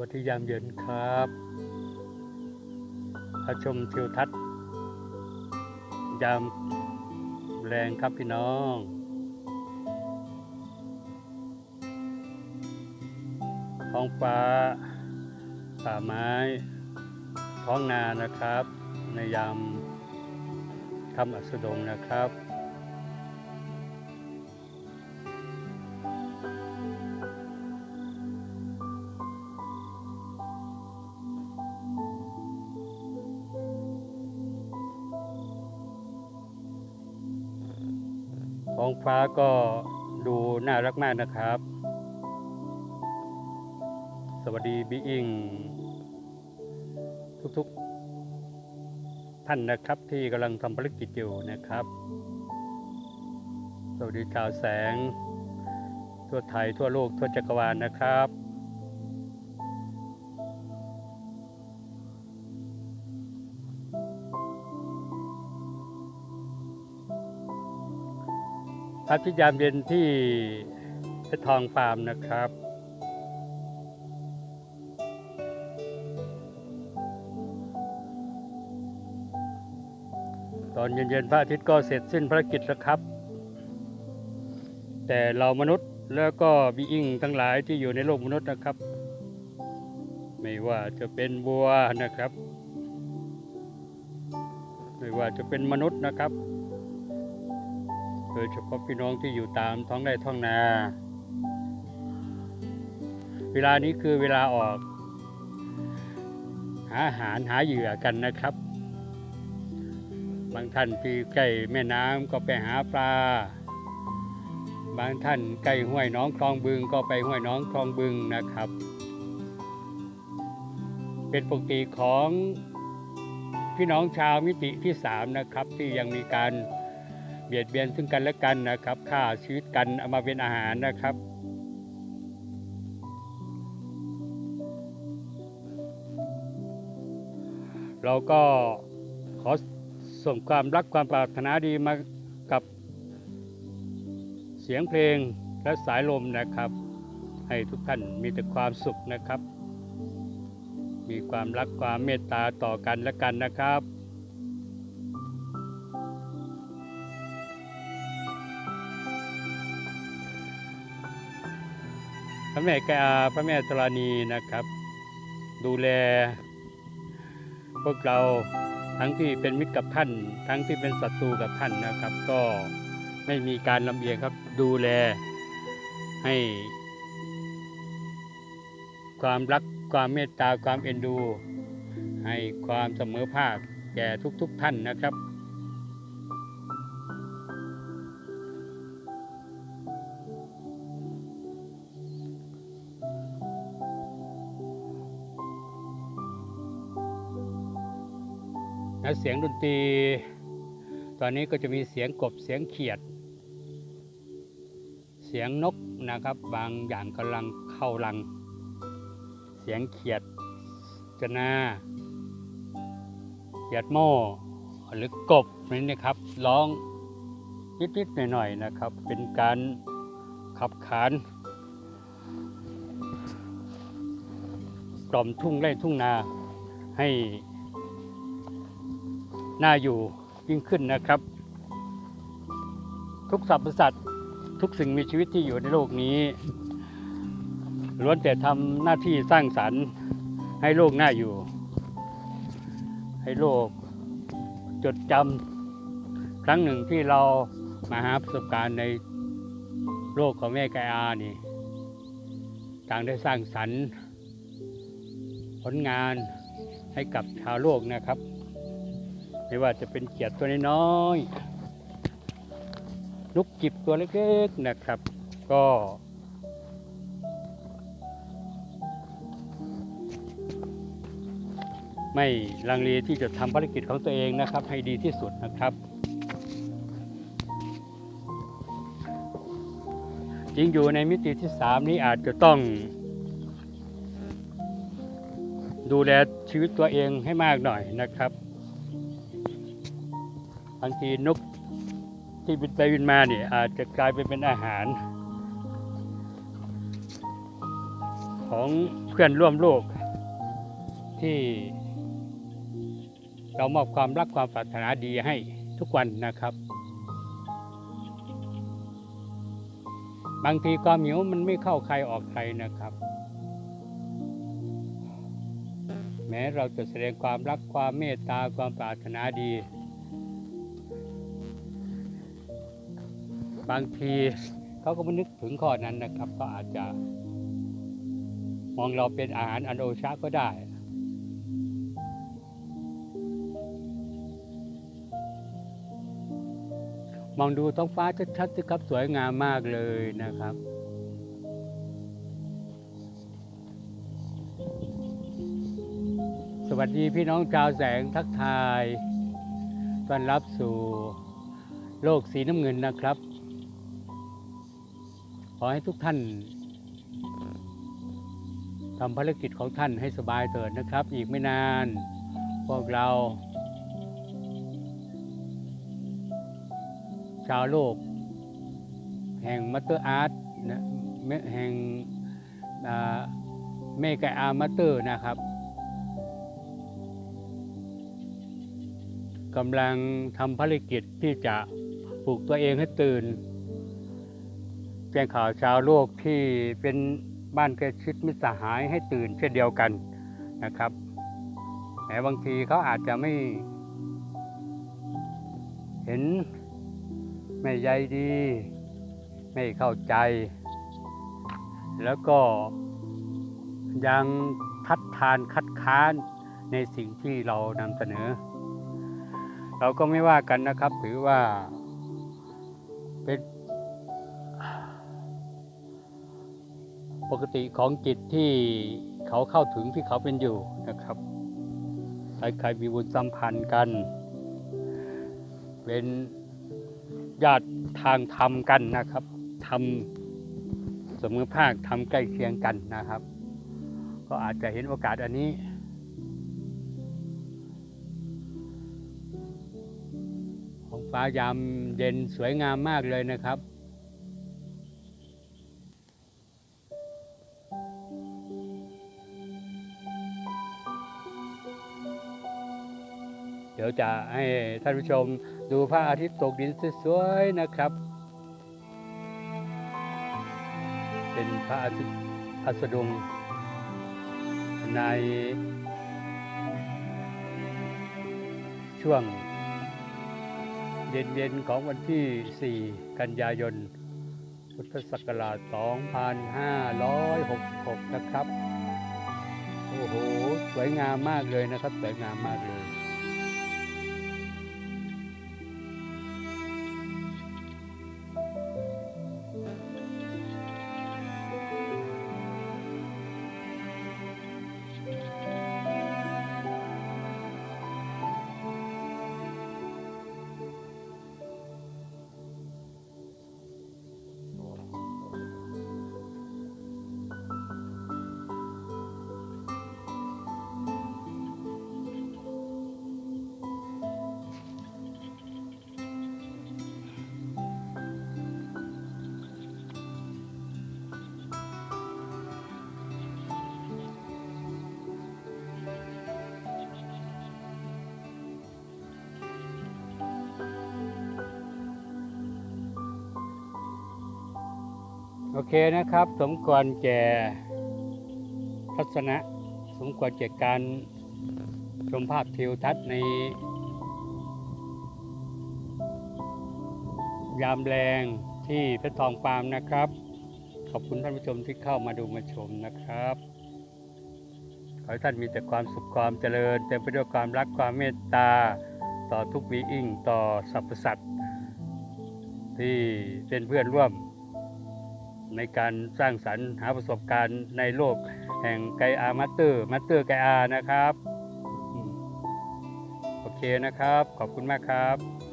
วัสดียามเย็นครับมาชมทิวทัศน์ ยามแรงครับพี่น้อง ท้องฟ้า ป่าไม้ ท้องนานะครับ ในยามทำอัสดงนะครับ ท้องฟ้าก็ดูน่ารักมากนะครับ สวัสดีบีอิงทุกๆท่านนะครับที่กำลังทำภารกิจอยู่นะครับ สวัสดีชาวแสง ทั่วไทยทั่วโลกทั่วจักรวาลนะครับ อาทิตย์ยามเย็นที่เพชรทองฟาร์มนะครับตอนเย็นๆพระอาทิตย์ก็เสร็จสิ้นภารกิจแล้วครับ แต่เรามนุษย์แล้วก็บีอิงทั้งหลายที่อยู่ในโลกมนุษย์นะครับ ไม่ว่าจะเป็นบัวนะครับ ไม่ว่าจะเป็นมนุษย์นะครับ โดยเฉพาะพี่น้องที่อยู่ตามท้องไร่ท้องนา เวลานี้คือเวลาออก หาอาหารหาเหยื่อกันนะครับ บางท่านที่ใกล้แม่น้ำก็ไปหาปลา บางท่านใกล้ห้วยน้องคลองบึงก็ไปห้วยน้องคลองบึงนะครับ เป็นปกติของพี่น้องชาวมิติที่สามนะครับ ที่ยังมีการ เบียดเบียนซึ่งกันและกันนะครับฆ่าชีวิตกันเอามาเป็นอาหารนะครับ เราก็ขอส่งความรักความปรารถนาดีมากับเสียงเพลงและสายลมนะครับ ให้ทุกท่านมีแต่ความสุขนะครับ มีความรักความเมตตาต่อกันและกันนะครับ พระแม่แกาพระแม่ธรณีนะครับ ดูแล พวกเราทั้งที่เป็นมิตรกับท่าน ทั้งที่เป็นศัตรูกับท่านนะครับ ก็ไม่มีการลำเอียงครับดูแลให้ ความรักความเมตตาความเอ็นดู ให้ความเสมอภาคแก่ทุกๆทท่านนะครับ และเสียงดนตรี ตอนนี้ก็จะมีเสียงกบเสียงเขียด เสียงนกนะครับ บางอย่างกำลังเข้ารัง เสียงเขียดจนาเขียดโม่หรือกบนี่นะครับร้องนิดๆหน่อยๆนะครับ เป็นการขับขานกล่อมทุ่งไร่ทุ่งนาให้ น่าอยู่ยิ่งขึ้นนะครับ ทุกสรรพสัตว์ทุกสิ่งมีชีวิตที่อยู่ในโลกนี้ล้วนแต่ทำหน้าที่สร้างสรรค์ ให้โลกน่าอยู่ ให้โลกจดจำครั้งหนึ่งที่เรามาหาประสบการณ์ในโลกของแม่กายอานี่ต่างได้สร้างสรรค์ผลงานให้กับชาวโลกนะครับ ไม่ว่าจะเป็นเขียดตัวน้อยๆนกจิบตัวเล็กๆนะครับ ก็ ไม่ลังเลที่จะทำภารกิจของตัวเองนะครับ ให้ดีที่สุดนะครับยิ่งอยู่ในมิติที่สามนี้อาจจะต้องดูแลชีวิตตัวเองให้มากหน่อยนะครับางทีนกที่บินไปบินมาเนี่ยอาจจะกลายไปเป็นอาหาร ของเพื่อนร่วมโลก ที่เรามอบความรักความปรารถนาดีให้ทุกวันนะครับ บางทีความหิวมันไม่เข้าใครออกใครนะครับ แม้เราจะแสดงความรักความเมตตาความปรารถนาดี บางทีเขาก็ไม่นึกถึงข้อนั้นนะครับ ก็อาจจะ มองเราเป็นอาหารอันโอชะก็ได้มองดูท้องฟ้าชัดๆสิครับสวยงามมากเลยนะครับ สวัสดีพี่น้องชาวแสงทักทายต้อนรับสู่โลกสีน้ำเงินนะครับ ขอให้ทุกท่านทำภารกิจของท่านให้สบายเถิดนะครับ อีกไม่นาน พวกเรา ชาวโลก แห่งมัตเตอร์อาร์ตนะแห่งเมกาอาร์มัตเตอร์นะครับกำลังทำภารกิจที่จะปลุกตัวเองให้ตื่น แจ้งข่าวชาวโลกที่เป็นบ้านใกล้ชิดมิตรสหายให้ตื่นเช่นเดียวกันนะครับแต่บางทีเขาอาจจะไม่ เห็นไม่ใยดี ไม่เข้าใจ แล้วก็ยังทัดทานคัดค้านในสิ่งที่เรานำเสนอ เราก็ไม่ว่ากันนะครับ ถือว่าเป็น ปกติของจิตที่เขาเข้าถึงที่เขาเป็นอยู่นะครับใครๆมีบุญสัมพันธ์กัน เป็นญาติทางธรรมกันนะครับทำเสมอภาคทำใกล้เคียงกันนะครับ ก็อาจจะเห็นโอกาสอันนี้ของฟ้ายามเย็นสวยงามมากเลยนะครับ เดี๋ยวจะให้ท่านผู้ชมดูพระอาทิตย์ตกดินสวยๆนะครับ เป็นพระอาทิตย์อัสดงในช่วงเย็นๆของวันที่ 4 กันยายน พุทธศักราช 2566 นะครับ โอ้โห สวยงามมากเลยนะครับ สวยงามมากเลย โอเคนะครับ สมควรแก่ทัศนะ สมควรแก่การชมภาพทิวทัศน์ใน ยามแรงที่พชรทองปามนะครับ ขอบคุณท่านผู้ชมที่เข้ามาดูมาชมนะครับ ขอให้ท่านมีแต่ความสุขความเจริญเต็มไปด้วยความรักความเมตตาต่อทุกวีอิงต่อสรรพสัตว์ที่เป็นเพื่อนร่วม ในการสร้างสรรค์หาประสบการณ์ในโลกแห่งไกอามาสเตอร์มาสเตอร์ไกอานะครับ โอเคนะครับ ขอบคุณมากครับ